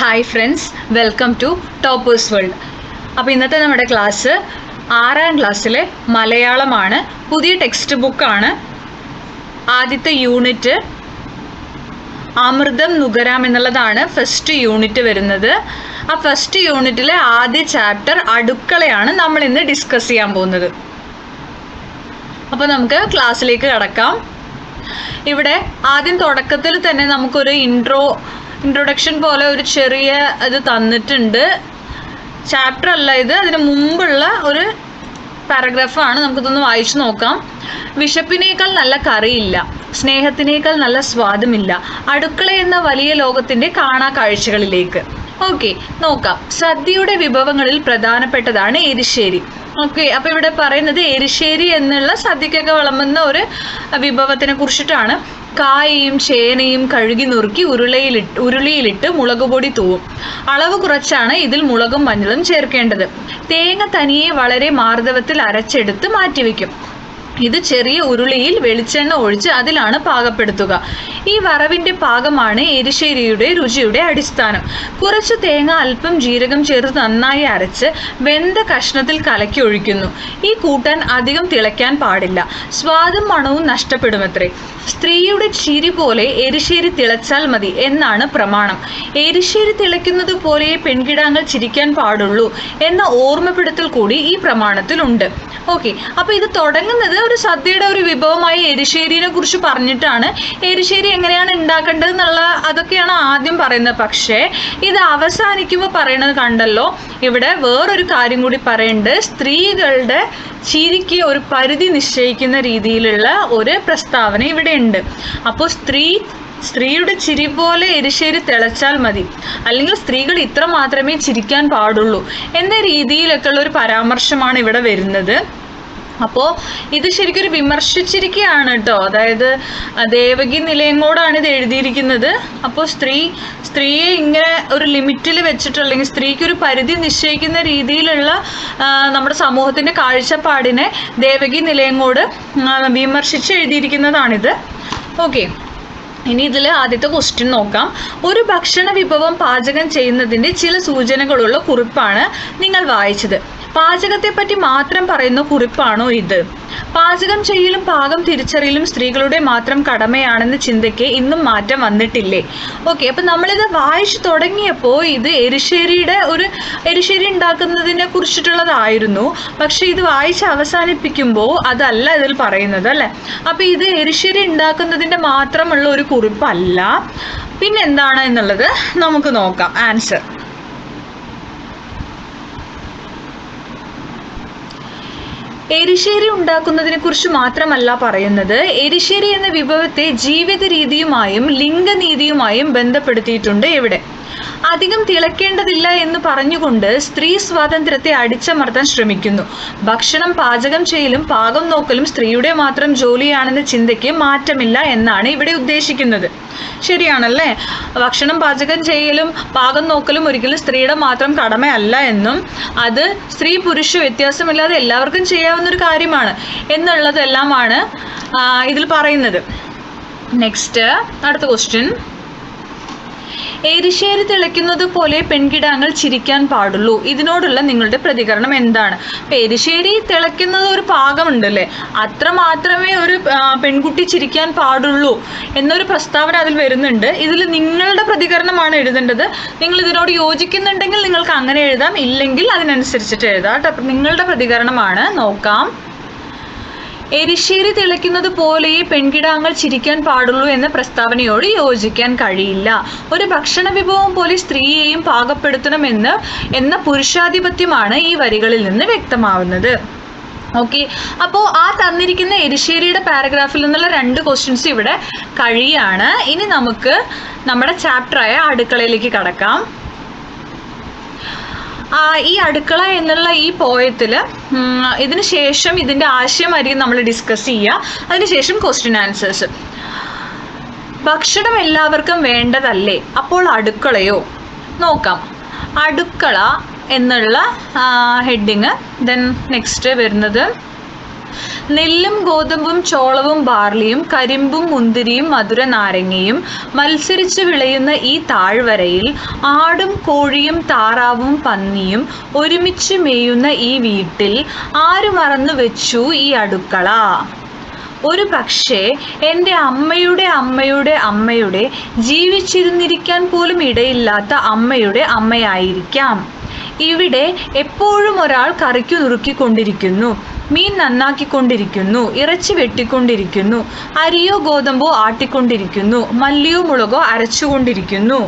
Hi friends welcome to toppers world അപ്പോൾ ഇന്നത്തെ നമ്മുടെ ക്ലാസ് ആറാം ക്ലാസ്സിലെ മലയാളമാണ്. പുതിയ ടെക്സ്റ്റ് ബുക്കാണ് ആദ്യത്തെ യൂണിറ്റ് അമൃതം നുകരാം എന്നുള്ളതാണ് ഫസ്റ്റ് യൂണിറ്റ് വരുന്നത്. ആ ഫസ്റ്റ് യൂണിറ്റിലെ ആദ്യ ചാപ്റ്റർ അടുക്കളയാണ് നമ്മൾ ഇന്ന് ഡിസ്കസ് ചെയ്യാൻ പോകുന്നത്. അപ്പോൾ നമുക്ക് ക്ലാസ്സിലേക്ക് കടക്കാം. ഇവിടെ ആദ്യം തുടക്കത്തിൽ തന്നെ നമുക്കൊരു ഇൻട്രോ ഇൻട്രൊഡക്ഷൻ പോലെ ഒരു ചെറിയ ഇത് തന്നിട്ടുണ്ട്. ചാപ്റ്റർ അല്ല ഇത്. അതിന് മുമ്പുള്ള ഒരു പാരഗ്രാഫാണ് നമുക്കിതൊന്ന് വായിച്ചു നോക്കാം. വിശപ്പിനേക്കാൾ നല്ല കറിയില്ല. സ്നേഹത്തിനേക്കാൾ നല്ല സ്വാദമില്ല. അടുക്കള എന്ന വലിയ ലോകത്തിന്റെ കാണാ കാഴ്ചകളിലേക്ക് ഓക്കെ നോക്കാം. സദ്യയുടെ വിഭവങ്ങളിൽ പ്രധാനപ്പെട്ടതാണ് എരിശ്ശേരി. ഓക്കെ അപ്പൊ ഇവിടെ പറയുന്നത് എരിശ്ശേരി എന്നുള്ള സദ്യക്കൊക്കെ വിളമ്പുന്ന ഒരു വിഭവത്തിനെ കുറിച്ചിട്ടാണ്. കായയും ചേനയും കഴുകി നുറുക്കി ഉരുളയിലിട്ട് ഉരുളിയിലിട്ട് മുളക് പൊടി തൂവും. അളവ് കുറച്ചാണ് ഇതിൽ മുളകും മഞ്ഞളും ചേർക്കേണ്ടത്. തേങ്ങ തനിയെ വളരെ മാർദ്ദവത്തിൽ അരച്ചെടുത്ത് മാറ്റിവെക്കും. ഇത് ചെറിയ ഉരുളിയിൽ വെളിച്ചെണ്ണ ഒഴിച്ച് അതിലാണ് പാകപ്പെടുത്തുക. ഈ വറവിന്റെ പാകമാണ് എരിശ്ശേരിയുടെ രുചിയുടെ അടിസ്ഥാനം. കുറച്ച് തേങ്ങ അല്പം ജീരകം ചേർത്ത് നന്നായി അരച്ച് വെന്ത കഷ്ണത്തിൽ കലക്കി ഒഴിക്കുന്നു. ഈ കൂട്ടാൻ അധികം തിളയ്ക്കാൻ പാടില്ല. സ്വാദും മണവും നഷ്ടപ്പെടുമത്രേ. സ്ത്രീയുടെ ചിരി പോലെ എരിശ്ശേരി തിളച്ചാൽ മതി എന്നാണ് പ്രമാണം. എരിശ്ശേരി തിളയ്ക്കുന്നത് പോലെ പെൺകിടാങ്ങൾ ചിരിക്കാൻ പാടുള്ളൂ എന്ന ഓർമ്മപ്പെടുത്തൽ കൂടി ഈ പ്രമാണത്തിലുണ്ട്. ഓക്കെ അപ്പൊ ഇത് തുടങ്ങുന്നത് ഒരു സദ്യയുടെ ഒരു വിഭവമായി എരിശ്ശേരിനെ കുറിച്ച് പറഞ്ഞിട്ടാണ് എരിശ്ശേരി എങ്ങനെയാണ് ഉണ്ടാക്കേണ്ടത് എന്നുള്ള അതൊക്കെയാണ് ആദ്യം പറയുന്നത്. പക്ഷേ ഇത് അവസാനിക്കുമ്പോൾ പറയുന്നത് കണ്ടല്ലോ. ഇവിടെ വേറൊരു കാര്യം കൂടി പറയുന്നുണ്ട് സ്ത്രീകളുടെ ചിരിക്ക് ഒരു പരിധി നിശ്ചയിക്കുന്ന രീതിയിലുള്ള ഒരു പ്രസ്താവന ഇവിടെ ഉണ്ട്. അപ്പോൾ സ്ത്രീ സ്ത്രീയുടെ ചിരി പോലെ എരിശ്ശേരി തിളച്ചാൽ മതി. അല്ലെങ്കിൽ സ്ത്രീകൾ ഇത്ര മാത്രമേ ചിരിക്കാൻ പാടുള്ളൂ. എന്ന രീതിയിലൊക്കെയുള്ള ഒരു പരാമർശമാണ് ഇവിടെ വരുന്നത്. അപ്പോൾ ഇത് ശരിക്കും ഒരു വിമർശിച്ചിരിക്കുകയാണ് കേട്ടോ അതായത് ദേവകി നിലയം കൂടാണ് ഇത് എഴുതിയിരിക്കുന്നത്. അപ്പോൾ സ്ത്രീ സ്ത്രീയെ ഇങ്ങനെ ഒരു ലിമിറ്റിൽ വെച്ചിട്ട് അല്ലെങ്കിൽ സ്ത്രീക്ക് ഒരു പരിധി നിശ്ചയിക്കുന്ന രീതിയിലുള്ള നമ്മുടെ സമൂഹത്തിന്റെ കാഴ്ചപ്പാടിനെ ദേവകി നിലയം കൂട് വിമർശിച്ച് എഴുതിയിരിക്കുന്നതാണിത്. ഓക്കെ. ഇനി ഇതിൽ ആദ്യത്തെ ക്വസ്റ്റ്യൻ നോക്കാം. ഒരു ഭക്ഷണ വിഭവം പാചകം ചെയ്യുന്നതിന്റെ ചില സൂചനകളുള്ള കുറിപ്പാണ് നിങ്ങൾ വായിച്ചത്. പാചകത്തെ പറ്റി മാത്രം പറയുന്ന കുറിപ്പാണോ ഇത്? പാചകം ചെയ്യലും പാകം തിരിച്ചറിയലും സ്ത്രീകളുടെ മാത്രം കടമയാണെന്ന ചിന്തയ്ക്ക് ഇന്നും മാറ്റം വന്നിട്ടില്ലേ? ഓക്കെ അപ്പം നമ്മളിത് വായിച്ചു തുടങ്ങിയപ്പോൾ ഇത് എരിശ്ശേരിയുടെ ഒരു എരിശ്ശേരി ഉണ്ടാക്കുന്നതിനെ കുറിച്ചിട്ടുള്ളതായിരുന്നു. പക്ഷെ ഇത് വായിച്ച് അവസാനിപ്പിക്കുമ്പോൾ അതല്ല ഇതിൽ പറയുന്നത് അല്ലേ? അപ്പം ഇത് എരിശ്ശേരി ഉണ്ടാക്കുന്നതിന്റെ മാത്രമുള്ള ഒരു കുറിപ്പല്ല. പിന്നെന്താണ് എന്നുള്ളത് നമുക്ക് നോക്കാം. ആൻസർ. എരിശ്ശേരി ഉണ്ടാക്കുന്നതിനെ കുറിച്ച് മാത്രമല്ല പറയുന്നത്. എരിശ്ശേരി എന്ന വിഭവത്തെ ജീവിത രീതിയുമായും ലിംഗനീതിയുമായും ബന്ധപ്പെടുത്തിയിട്ടുണ്ട് ഇവിടെ. അധികം തിളക്കേണ്ടതില്ല എന്ന് പറഞ്ഞുകൊണ്ട് സ്ത്രീ സ്വാതന്ത്ര്യത്തെ അടിച്ചമർത്താൻ ശ്രമിക്കുന്നു. ഭക്ഷണം പാചകം ചെയ്യലും പാകം നോക്കലും സ്ത്രീയുടെ മാത്രം ജോലിയാണെന്ന ചിന്തയ്ക്ക് മാറ്റമില്ല എന്നാണ് ഇവിടെ ഉദ്ദേശിക്കുന്നത്. ശരിയാണല്ലേ? ഭക്ഷണം പാചകം ചെയ്യലും പാകം നോക്കലും ഒരിക്കലും സ്ത്രീയുടെ മാത്രം കടമയല്ല എന്നും അത് സ്ത്രീ പുരുഷ വ്യത്യാസമില്ലാതെ എല്ലാവർക്കും ചെയ്യാവുന്ന ഒരു കാര്യമാണ് എന്നുള്ളതെല്ലാമാണ് ഇതിൽ പറയുന്നത്. നെക്സ്റ്റ് അടുത്ത ക്വസ്റ്റ്യൻ എരിശ്ശേരി തിളയ്ക്കുന്നത് പോലെ പെൺകിടാങ്ങൾ ചിരിക്കാൻ പാടുള്ളൂ. ഇതിനോടുള്ള നിങ്ങളുടെ പ്രതികരണം എന്താണ്? പേരിശേരി തിളയ്ക്കുന്നത് ഒരു പാകമുണ്ടല്ലേ? അത്ര മാത്രമേ ഒരു പെൺകുട്ടി ചിരിക്കാൻ പാടുള്ളൂ എന്നൊരു പ്രസ്താവന അതിൽ വരുന്നുണ്ട്. ഇതിൽ നിങ്ങളുടെ പ്രതികരണമാണ് എഴുതേണ്ടത്. നിങ്ങൾ ഇതിനോട് യോജിക്കുന്നുണ്ടെങ്കിൽ നിങ്ങൾക്ക് അങ്ങനെ എഴുതാം. ഇല്ലെങ്കിൽ അതിനനുസരിച്ചിട്ട് എഴുതാം കേട്ടോ. നിങ്ങളുടെ പ്രതികരണമാണ്. നോക്കാം. എരിശ്ശേരി തെളിക്കുന്നത് പോലെയേ പെൺകിടാങ്ങൾ ചിരിക്കാൻ പാടുള്ളൂ എന്ന പ്രസ്താവനയോട് യോജിക്കാൻ കഴിയില്ല. ഒരു ഭക്ഷണ വിഭവം പോലെ സ്ത്രീയെയും പാകപ്പെടുത്തണമെന്ന് എന്ന പുരുഷാധിപത്യമാണ് ഈ വരികളിൽ നിന്ന് വ്യക്തമാവുന്നത്. ഓക്കെ. അപ്പോൾ ആ തന്നിരിക്കുന്ന എരിശ്ശേരിയുടെ പാരഗ്രാഫിൽ നിന്നുള്ള രണ്ട് ക്വസ്റ്റ്യൻസ് ഇവിടെ കഴിയാണ്. ഇനി നമുക്ക് നമ്മുടെ ചാപ്റ്ററായ അടുക്കളയിലേക്ക് കടക്കാം. ഈ അടുക്കള എന്നുള്ള ഈ പോയത്തിൽ ഇതിന് ശേഷം ഇതിന്റെ ആശയമായിരിക്കും നമ്മൾ ഡിസ്കസ് ചെയ്യുക അതിനുശേഷം ക്വസ്റ്റ്യൻ ആൻസേഴ്സ് ഭക്ഷണം എല്ലാവർക്കും വേണ്ടതല്ലേ? അപ്പോൾ അടുക്കളയോ? നോക്കാം. അടുക്കള എന്നുള്ള ഹെഡിങ് ദെൻ നെക്സ്റ്റ് വരുന്നത് നെല്ലും ഗോതമ്പും ചോളവും ബാർലിയും കരിമ്പും മുന്തിരിയും മധുര നാരങ്ങയും മത്സരിച്ച് വിളയുന്ന ഈ താഴ്വരയിൽ ആടും കോഴിയും താറാവും പന്നിയും ഒരുമിച്ച് മേയുന്ന ഈ വീട്ടിൽ ആര് മറന്നു വെച്ചു ഈ അടുക്കള? ഒരു പക്ഷേ എന്റെ അമ്മയുടെ അമ്മയുടെ അമ്മയുടെ ജീവിച്ചിരുന്നിരിക്കാൻ പോലും ഇടയില്ലാത്ത അമ്മയുടെ അമ്മയായിരിക്കാം. ഇവിടെ എപ്പോഴും ഒരാൾ കറിക്കു നുറുക്കിക്കൊണ്ടിരിക്കുന്നു. മീൻ നന്നാക്കിക്കൊണ്ടിരിക്കുന്നു ഇറച്ചി വെട്ടിക്കൊണ്ടിരിക്കുന്നു അരിയോ ഗോതമ്പോ ആട്ടിക്കൊണ്ടിരിക്കുന്നു മല്ലിയോ മുളകോ അരച്ചുകൊണ്ടിരിക്കുന്നു.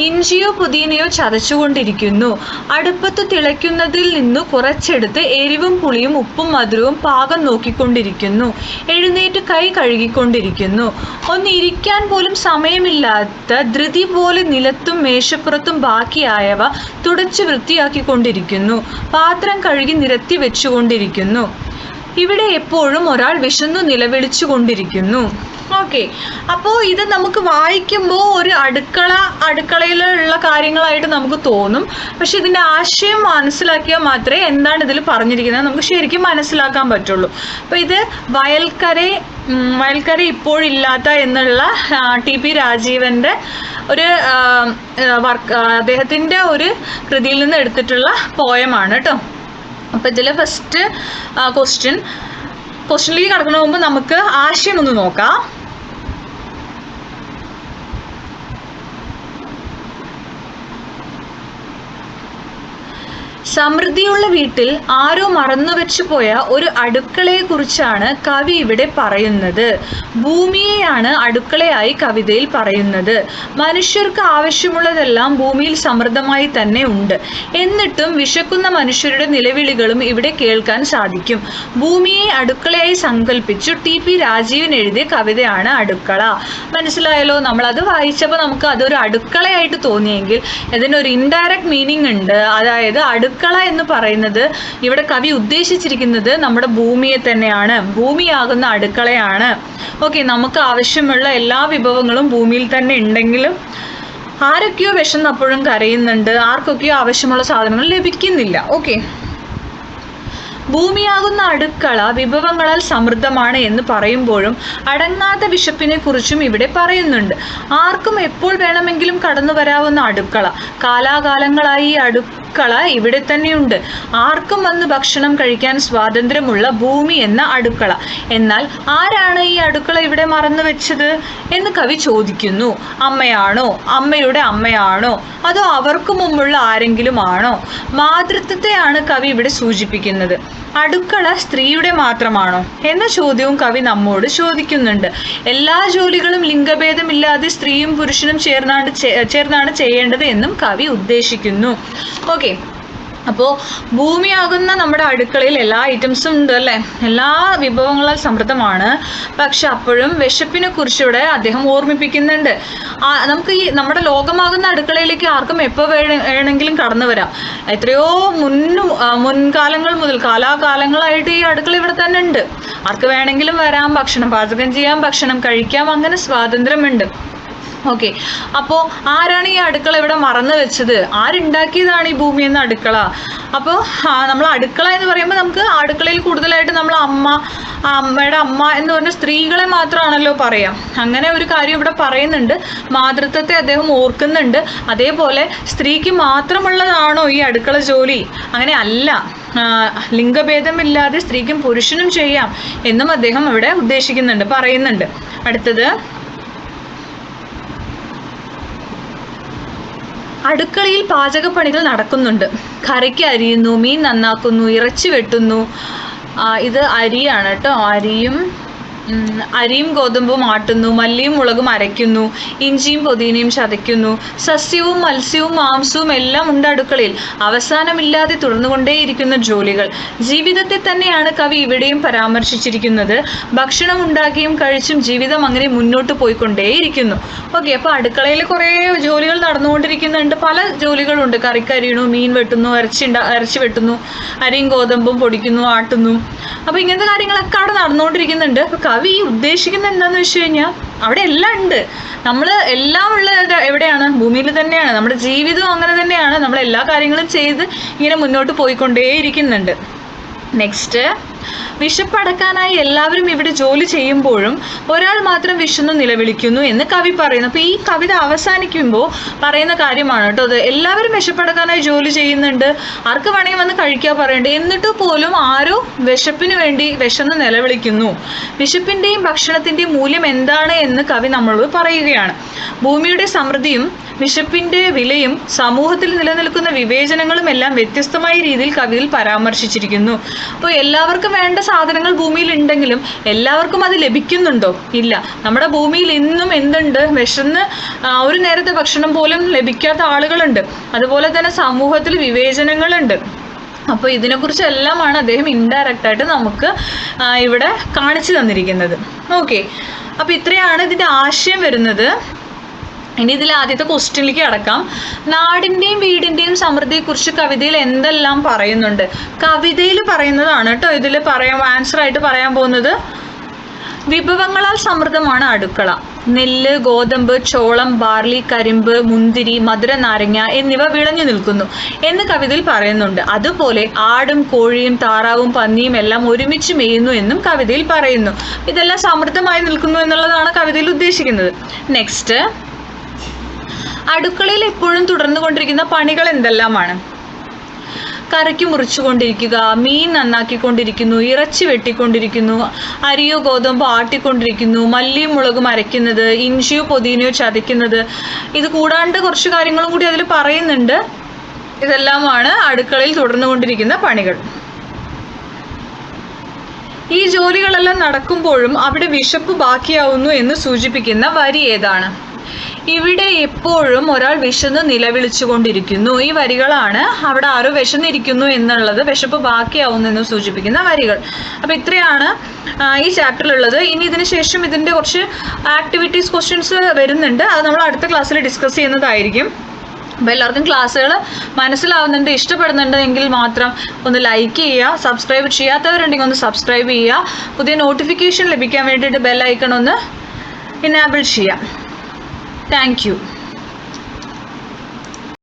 ഇഞ്ചിയോ പുതിനയോ ചതച്ചുകൊണ്ടിരിക്കുന്നു. അടുപ്പത്ത് തിളയ്ക്കുന്നതിൽ നിന്നു കുറച്ചെടുത്ത് എരിവും പുളിയും ഉപ്പും മധുരവും പാകം നോക്കിക്കൊണ്ടിരിക്കുന്നു. എഴുന്നേറ്റ് കൈ കഴുകിക്കൊണ്ടിരിക്കുന്നു. ഒന്ന് ഇരിക്കാൻ പോലും സമയമില്ലാത്ത ധൃതി പോലെ നിലത്തും മേശപ്പുറത്തും ബാക്കിയായവ തുടച്ചു വൃത്തിയാക്കിക്കൊണ്ടിരിക്കുന്നു. പാത്രം കഴുകി നിരത്തി വെച്ചുകൊണ്ടിരിക്കുന്നു. ഇവിടെ എപ്പോഴും ഒരാൾ വിശന്നു നിലവിളിച്ചു കൊണ്ടിരിക്കുന്നു ഓക്കെ അപ്പോൾ ഇത് നമുക്ക് വായിക്കുമ്പോൾ ഒരു അടുക്കള അടുക്കളയിലുള്ള കാര്യങ്ങളായിട്ട് നമുക്ക് തോന്നും. പക്ഷെ ഇതിന്റെ ആശയം മനസ്സിലാക്കിയാൽ മാത്രമേ എന്താണ് ഇതിൽ പറഞ്ഞിരിക്കുന്നത് നമുക്ക് ശരിക്കും മനസ്സിലാക്കാൻ പറ്റുള്ളൂ. അപ്പോൾ ഇത് വയൽക്കര വയൽക്കര ഇപ്പോഴില്ലാത്ത എന്നുള്ള ടി പി രാജീവന്റെ ഒരു വർക്ക് അദ്ദേഹത്തിന്റെ ഒരു കൃതിയിൽ നിന്ന് എടുത്തിട്ടുള്ള പോയമാണ് കേട്ടോ. അപ്പോൾ ഇതിൽ ഫസ്റ്റ് ക്വസ്റ്റ്യൻ ക്വസ്റ്റ്യനിലേക്ക് കടക്കുന്ന മുമ്പ് നമുക്ക് ആശയം ഒന്ന് നോക്കാം. സമൃദ്ധിയുള്ള വീട്ടിൽ ആരോ മറന്നു വെച്ചു പോയ ഒരു അടുക്കളയെക്കുറിച്ചാണ് കവി ഇവിടെ പറയുന്നത്. ഭൂമിയെയാണ് അടുക്കളയായി കവിതയിൽ പറയുന്നത്. മനുഷ്യർക്ക് ആവശ്യമുള്ളതെല്ലാം ഭൂമിയിൽ സമൃദ്ധമായി തന്നെ ഉണ്ട്. എന്നിട്ടും വിശക്കുന്ന മനുഷ്യരുടെ നിലവിളികളും ഇവിടെ കേൾക്കാൻ സാധിക്കും. ഭൂമിയെ അടുക്കളയായി സങ്കല്പിച്ചു ടി പി രാജീവൻ എഴുതിയ കവിതയാണ് അടുക്കള. മനസ്സിലായല്ലോ? അത് വായിച്ചപ്പോൾ നമുക്ക് അതൊരു അടുക്കളയായിട്ട് തോന്നിയെങ്കിൽ ഇതിനൊരു ഇൻഡയറക്റ്റ് മീനിങ് ഉണ്ട്. അതായത് അടുക്കള എന്ന് പറയുന്നത് ഇവിടെ കവി ഉദ്ദേശിച്ചിരിക്കുന്നത് നമ്മുടെ ഭൂമിയെ തന്നെയാണ്. ഭൂമിയാകുന്ന അടുക്കളയാണ്. ഓക്കെ നമുക്ക് ആവശ്യമുള്ള എല്ലാ വിഭവങ്ങളും ഭൂമിയിൽ തന്നെ ഉണ്ടെങ്കിലും ആരൊക്കെയോ വിശന്നപ്പോഴും കരയുന്നുണ്ട്. ആർക്കൊക്കെയോ ആവശ്യമുള്ള സാധനങ്ങൾ ലഭിക്കുന്നില്ല. ഓക്കെ ഭൂമിയാകുന്ന അടുക്കള വിഭവങ്ങളാൽ സമൃദ്ധമാണ് എന്ന് പറയുമ്പോഴും അടങ്ങാത്ത വിശപ്പിനെ കുറിച്ചും ഇവിടെ പറയുന്നുണ്ട്. ആർക്കും എപ്പോൾ വേണമെങ്കിലും കടന്നു വരാവുന്ന അടുക്കള. കാലാകാലങ്ങളായി ഈ അടുക്കള ഇവിടെ തന്നെയുണ്ട്. ആർക്കും വന്ന് ഭക്ഷണം കഴിക്കാൻ സ്വാതന്ത്ര്യമുള്ള ഭൂമി എന്ന അടുക്കള. എന്നാൽ ആരാണ് ഈ അടുക്കള ഇവിടെ മറന്നു വെച്ചത് എന്ന് കവി ചോദിക്കുന്നു. അമ്മയാണോ? അമ്മയുടെ അമ്മയാണോ? അതോ അവർക്ക് മുമ്പുള്ള ആരെങ്കിലും ആണോ മാതൃത്വത്തെയാണ് കവി ഇവിടെ സൂചിപ്പിക്കുന്നത്. അടുക്കള സ്ത്രീയുടെ മാത്രമാണോ? എന്ന ചോദ്യവും കവി നമ്മോട് ചോദിക്കുന്നുണ്ട്. എല്ലാ ജോലികളും ലിംഗഭേദമില്ലാതെ സ്ത്രീയും പുരുഷനും ചേർന്നാണ് ചേർന്നാണ് ചെയ്യേണ്ടത് എന്നും കവി ഉദ്ദേശിക്കുന്നു. ഓക്കെ. അപ്പോൾ ഭൂമിയാകുന്ന നമ്മുടെ അടുക്കളയിൽ എല്ലാ ഐറ്റംസും ഉണ്ട് അല്ലേ? എല്ലാ വിഭവങ്ങളും സമൃദ്ധമാണ്. പക്ഷെ അപ്പോഴും വിശപ്പിനെ കുറിച്ചിവിടെ അദ്ദേഹം ഓർമ്മിപ്പിക്കുന്നുണ്ട്. നമുക്ക് ഈ നമ്മുടെ ലോകമാകുന്ന അടുക്കളയിലേക്ക് ആർക്കും എപ്പോൾ വേണമെങ്കിലും കടന്നു വരാം. എത്രയോ മുന്നു മുൻകാലങ്ങൾ മുതൽ കാലാകാലങ്ങളായിട്ട് ഈ അടുക്കള ഇവിടെ തന്നെ ഉണ്ട്. ആർക്ക് വേണമെങ്കിലും വരാം ഭക്ഷണം പാചകം ചെയ്യാം ഭക്ഷണം കഴിക്കാം അങ്ങനെ സ്വാതന്ത്ര്യമുണ്ട്. ഓക്കെ അപ്പോൾ ആരാണ് ഈ അടുക്കള ഇവിടെ മറന്നു വെച്ചത്? ആരുണ്ടാക്കിയതാണ് ഈ ഭൂമി എന്ന അടുക്കള? അപ്പോൾ നമ്മൾ അടുക്കള എന്ന് പറയുമ്പോൾ നമുക്ക് അടുക്കളയിൽ കൂടുതലായിട്ട് നമ്മൾ അമ്മ അമ്മയുടെ അമ്മ എന്ന് പറഞ്ഞ സ്ത്രീകളെ മാത്രമാണല്ലോ പറയാം. അങ്ങനെ ഒരു കാര്യം ഇവിടെ പറയുന്നുണ്ട്. മാതൃത്വത്തെ അദ്ദേഹം ഓർക്കുന്നുണ്ട്. അതേപോലെ സ്ത്രീക്ക് മാത്രമുള്ളതാണോ ഈ അടുക്കള ജോലി? അങ്ങനെ അല്ല. ലിംഗഭേദമില്ലാതെ സ്ത്രീക്കും പുരുഷനും ചെയ്യാം എന്നും അദ്ദേഹം ഇവിടെ ഉദ്ദേശിക്കുന്നുണ്ട് പറയുന്നുണ്ട്. അടുത്തത് അടുക്കളയിൽ പാചകപ്പണികൾ നടക്കുന്നുണ്ട്. കറിക്ക് അരിയുന്നു മീൻ നന്നാക്കുന്നു ഇറച്ചി വെട്ടുന്നു. ഇത് അരിയാണ് കേട്ടോ. അരിയും അരിയും ഗോതമ്പും ആട്ടുന്നു മല്ലിയും മുളകും അരയ്ക്കുന്നു ഇഞ്ചിയും പുതിനയും ചതയ്ക്കുന്നു സസ്യവും മത്സ്യവും മാംസവും എല്ലാം ഉണ്ട് അടുക്കളയിൽ. അവസാനമില്ലാതെ തുടർന്നുകൊണ്ടേയിരിക്കുന്ന ജോലികൾ. ജീവിതത്തെ തന്നെയാണ് കവി ഇവിടെയും പരാമർശിച്ചിരിക്കുന്നത്. ഭക്ഷണം ഉണ്ടാക്കിയും കഴിച്ചും ജീവിതം അങ്ങനെ മുന്നോട്ട് പോയിക്കൊണ്ടേയിരിക്കുന്നു. ഓക്കെ അപ്പോൾ അടുക്കളയിൽ കുറേ ജോലികൾ നടന്നുകൊണ്ടിരിക്കുന്നുണ്ട്. പല ജോലികളുണ്ട്. കറിക്കരിയണു മീൻ വെട്ടുന്നു ഇറച്ചി ഇറച്ചി വെട്ടുന്നു അരിയും ഗോതമ്പും പൊടിക്കുന്നു ആട്ടുന്നു. അപ്പോൾ ഇങ്ങനത്തെ കാര്യങ്ങളൊക്കെ അവിടെ നടന്നുകൊണ്ടിരിക്കുന്നുണ്ട്. അപ്പോൾ കവി ഉദ്ദേശിക്കുന്നത് എന്താണെന്ന് വെച്ച് കഴിഞ്ഞാൽ അവിടെ എല്ലാം ഉണ്ട്. നമ്മൾ എല്ലാം ഉള്ള എവിടെയാണ്? ഭൂമിയിൽ തന്നെയാണ്. നമ്മുടെ ജീവിതവും അങ്ങനെ തന്നെയാണ്. നമ്മൾ എല്ലാ കാര്യങ്ങളും ചെയ്ത് ഇങ്ങനെ മുന്നോട്ട് പോയിക്കൊണ്ടേയിരിക്കുന്നുണ്ട്. നെക്സ്റ്റ് വിശപ്പടക്കാനായി എല്ലാവരും ഇവിടെ ജോലി ചെയ്യുമ്പോഴും ഒരാൾ മാത്രം വിശന്ന് നിലവിളിക്കുന്നു എന്ന് കവി പറയുന്നു. അപ്പോൾ ഈ കവിത അവസാനിക്കുമ്പോൾ പറയുന്ന കാര്യമാണ് കേട്ടോ. അത് എല്ലാവരും വിശപ്പടക്കാനായി ജോലി ചെയ്യുന്നുണ്ട്. ആർക്ക് വേണമെങ്കിൽ വന്ന് കഴിക്കാൻ പറയുന്നുണ്ട് എന്നിട്ട് പോലും ആരോ വിശപ്പിന് വേണ്ടി വിശന്ന് നിലവിളിക്കുന്നു. വിശപ്പിന്റെയും ഭക്ഷണത്തിന്റെയും മൂല്യം എന്താണ് എന്ന് കവി നമ്മളോട് പറയുകയാണ്. ഭൂമിയുടെ സമൃദ്ധിയും വിശപ്പിന്റെ വിലയും സമൂഹത്തിൽ നിലനിൽക്കുന്ന വിവേചനങ്ങളും എല്ലാം വ്യത്യസ്തമായ രീതിയിൽ കവിയിൽ പരാമർശിച്ചിരിക്കുന്നു. അപ്പോൾ എല്ലാവർക്കും വേണ്ട സാധനങ്ങൾ ഭൂമിയിൽ ഉണ്ടെങ്കിലും എല്ലാവർക്കും അത് ലഭിക്കുന്നുണ്ടോ? ഇല്ല. നമ്മുടെ ഭൂമിയിൽ ഇന്നും എന്തുണ്ട്? വിശന്ന് ഒരു നേരത്തെ ഭക്ഷണം പോലും ലഭിക്കാത്ത ആളുകളുണ്ട്. അതുപോലെ തന്നെ സമൂഹത്തിൽ വിവേചനങ്ങളുണ്ട്. അപ്പോൾ ഇതിനെക്കുറിച്ച് എല്ലാമാണ് അദ്ദേഹം ഇൻഡയറക്റ്റ് ആയിട്ട് നമുക്ക് ഇവിടെ കാണിച്ചു തന്നിരിക്കുന്നത്. ഓക്കെ അപ്പോൾ ഇത്രയാണ് ഇതിന്റെ ആശയം വരുന്നത്. ഇനി ഇതിൽ ആദ്യത്തെ ക്വസ്റ്റ്യനിലേക്ക് അടക്കാം നാടിന്റെയും വീടിന്റെയും സമൃദ്ധിയെക്കുറിച്ച് കവിതയിൽ എന്തെല്ലാം പറയുന്നുണ്ട്? കവിതയിൽ പറയുന്നതാണ് കേട്ടോ ഇതിൽ പറയാൻ ആൻസർ ആയിട്ട് പറയാൻ പോകുന്നത്. വിഭവങ്ങളാൽ സമൃദ്ധമാണ് അടുക്കള. നെല്ല് ഗോതമ്പ് ചോളം ബാർലി കരിമ്പ് മുന്തിരി മധുര നാരങ്ങ എന്നിവ വിളഞ്ഞു നിൽക്കുന്നു എന്ന് കവിതയിൽ പറയുന്നുണ്ട്. അതുപോലെ ആടും കോഴിയും താറാവും പന്നിയും എല്ലാം ഒരുമിച്ച് മേയുന്നു എന്നും കവിതയിൽ പറയുന്നു. ഇതെല്ലാം സമൃദ്ധമായി നിൽക്കുന്നു എന്നുള്ളതാണ് കവിതയിൽ ഉദ്ദേശിക്കുന്നത്. നെക്സ്റ്റ് അടുക്കളയിൽ എപ്പോഴും തുടർന്നു കൊണ്ടിരിക്കുന്ന പണികൾ എന്തെല്ലാമാണ്? കറിക്ക് മുറിച്ചുകൊണ്ടിരിക്കുക മീൻ നന്നാക്കിക്കൊണ്ടിരിക്കുന്നു ഇറച്ചി വെട്ടിക്കൊണ്ടിരിക്കുന്നു അരിയോ ഗോതമ്പോ ആട്ടിക്കൊണ്ടിരിക്കുന്നു മല്ലിയും മുളകും അരയ്ക്കുന്നത് ഇഞ്ചിയോ പൊതിനയോ ചതയ്ക്കുന്നത്. ഇത് കൂടാണ്ട് കുറച്ച് കാര്യങ്ങളും കൂടി അതിൽ പറയുന്നുണ്ട്. ഇതെല്ലാമാണ് അടുക്കളയിൽ തുടർന്നുകൊണ്ടിരിക്കുന്ന പണികൾ. ഈ ജോലികളെല്ലാം നടക്കുമ്പോഴും അവിടെ വിശപ്പ് ബാക്കിയാവുന്നു എന്ന് സൂചിപ്പിക്കുന്ന വരി ഏതാണ്? ഇവിടെ എപ്പോഴും ഒരാൾ വിശന്ന് നിലവിളിച്ചുകൊണ്ടിരിക്കുന്നു. ഈ വരികളാണ് അവിടെ ആരോ വിശന്നിരിക്കുന്നു എന്നുള്ളത് വിശപ്പ് ബാക്കിയാവുന്നെന്ന് സൂചിപ്പിക്കുന്ന വരികൾ. അപ്പോൾ ഇത്രയാണ് ഈ ഈ ചാപ്റ്ററിലുള്ളത് ഇനി ഇതിന് ശേഷം ഇതിന്റെ കുറച്ച് ആക്ടിവിറ്റീസ് ക്വസ്റ്റ്യൻസ് വരുന്നുണ്ട്. അത് നമ്മൾ അടുത്ത ക്ലാസ്സിൽ ഡിസ്കസ് ചെയ്യുന്നതായിരിക്കും. അപ്പോൾ എല്ലാവർക്കും ക്ലാസ്സുകൾ മനസ്സിലാവുന്നുണ്ട് ഇഷ്ടപ്പെടുന്നുണ്ട് എങ്കിൽ മാത്രം ഒന്ന് ലൈക്ക് ചെയ്യുക സബ്സ്ക്രൈബ് ചെയ്യാത്തവരുണ്ടെങ്കിൽ ഒന്ന് സബ്സ്ക്രൈബ് ചെയ്യുക. പുതിയ നോട്ടിഫിക്കേഷൻ ലഭിക്കാൻ വേണ്ടിയിട്ട് ബെൽ ഐക്കൺ ഒന്ന് ഇനാബിൾ ചെയ്യാം Thank you.